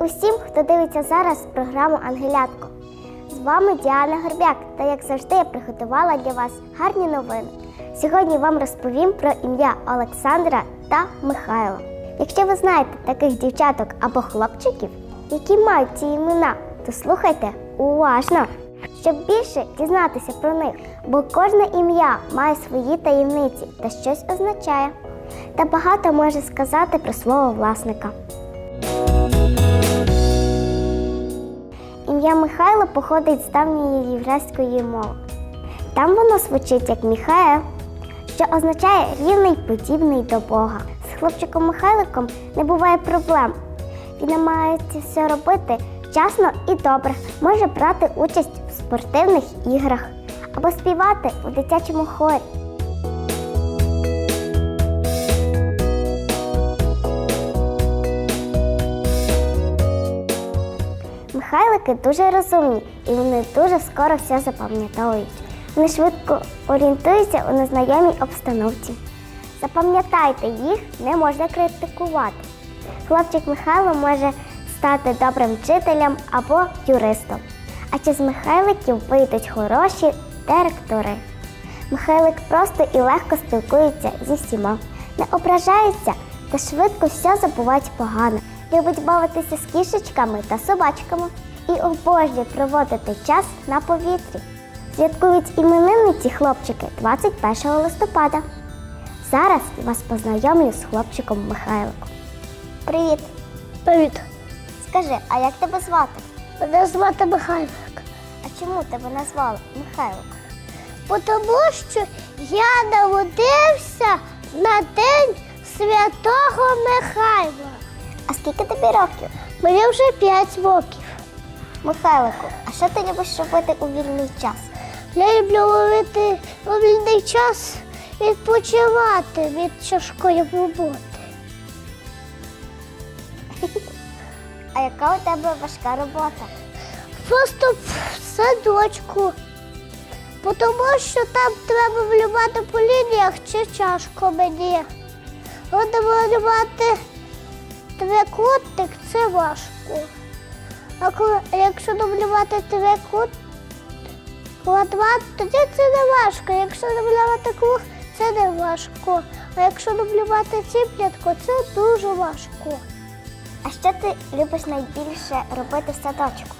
усім, хто дивиться зараз програму Ангелятко. З вами Діана Горбяк, та як завжди я приготувала для вас гарні новини. Сьогодні вам розповім про ім'я Олександра та Михайла. Якщо ви знаєте таких дівчаток або хлопчиків, які мають ці імена, то слухайте уважно, щоб більше дізнатися про них, бо кожне ім'я має свої таємниці та щось означає, та багато може сказати про свого власника. Ім'я Михайло походить з давньої єврейської мови. Там воно звучить як Міхаел, що означає рівний подібний до Бога. З хлопчиком Михайликом не буває проблем. Він намагається все робити чесно і добре, може брати участь в спортивних іграх або співати у дитячому хорі. Михайлики дуже розумні і вони дуже скоро все запам'ятовують. Вони швидко орієнтуються у незнайомій обстановці. Запам'ятайте, їх не можна критикувати. Хлопчик Михайло може стати добрим вчителем або юристом. А чи з Михайликів вийдуть хороші директори? Михайлик просто і легко спілкується зі всіма, не ображається та швидко все забувають погано. Любить бавитися з кішечками та собачками і обожнює проводити час на повітрі. Святкують іменини ці хлопчики 21 листопада. Зараз я вас познайомлю з хлопчиком Михайликом. Привіт! Привіт, Скажи, а як тебе звати? мене звати Михайлик. А чому тебе назвали Михайлик? Тому що я народився на День Святого Михайла. А скільки тобі років? Мені вже 5 років. Михайлику, а що ти любиш робити у вільний час? Я люблю ловити у вільний час відпочивати від тяжкої роботи. А яка у тебе важка робота? Просто в садочку. Тому що там треба малювати по лініях чи тяжко мені. От малювати трикутник це важко. А коли, якщо намалювати трикут, квадрат, тоді це не важко. Якщо намалювати круг, це не важко. А якщо намалювати ціп'ятку, це дуже важко. А що ти любиш найбільше робити в садочку?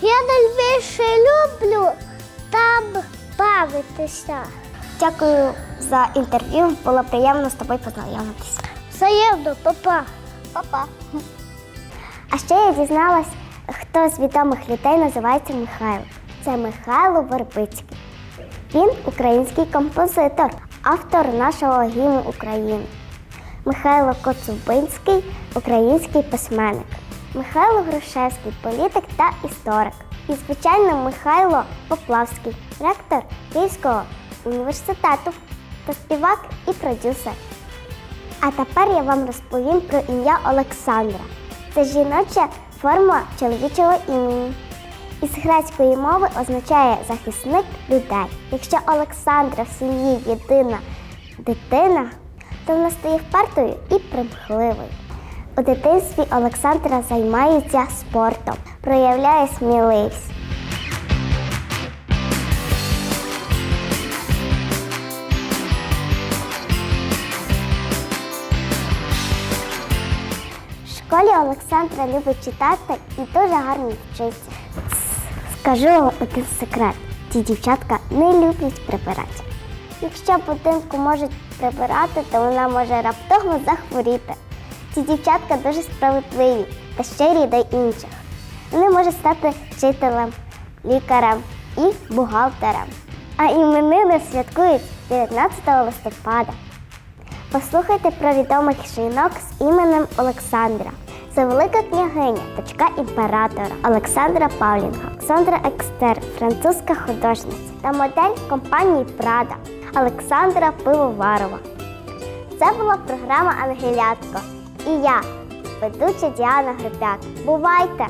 Я найбільше люблю там бавитися. Дякую за інтерв'ю. Було приємно з тобою познайомитися. Взаємно, папа. Па-па. А ще я дізналась, хто з відомих людей називається Михайло. Це Михайло Вербицький. Він український композитор, автор нашого гімну України. Михайло Коцубинський український письменник. Михайло Грушевський політик та історик. І, звичайно, Михайло Поплавський, ректор Київського університету та співак і продюсер. А тепер я вам розповім про ім'я Олександра. Це жіноча форма чоловічого імені. Із грецької мови означає захисник людей. Якщо Олександра в сім'ї єдина дитина, то вона стає впертою і примхливою. У дитинстві Олександра займається спортом, проявляє сміливість. Школі Олександра любить читати і дуже гарно вчиться. Скажу вам один секрет: ті дівчатка не люблять прибирати. Якщо будинку можуть прибирати, то вона може раптово захворіти. Ці дівчатка дуже справедливі та щирі до інших. Вони можуть стати вчителем, лікарем і бухгалтером. А іменини святкують 19 листопада. Послухайте про відомих жінок з іменем Олександра. Це велика княгиня, дочка імператора Олександра Павлінга, Олександра Екстер, французька художниця та модель компанії Прада Олександра Пивоварова. Це була програма Ангелятко. І я, ведуча Діана Гребяк. Бувайте!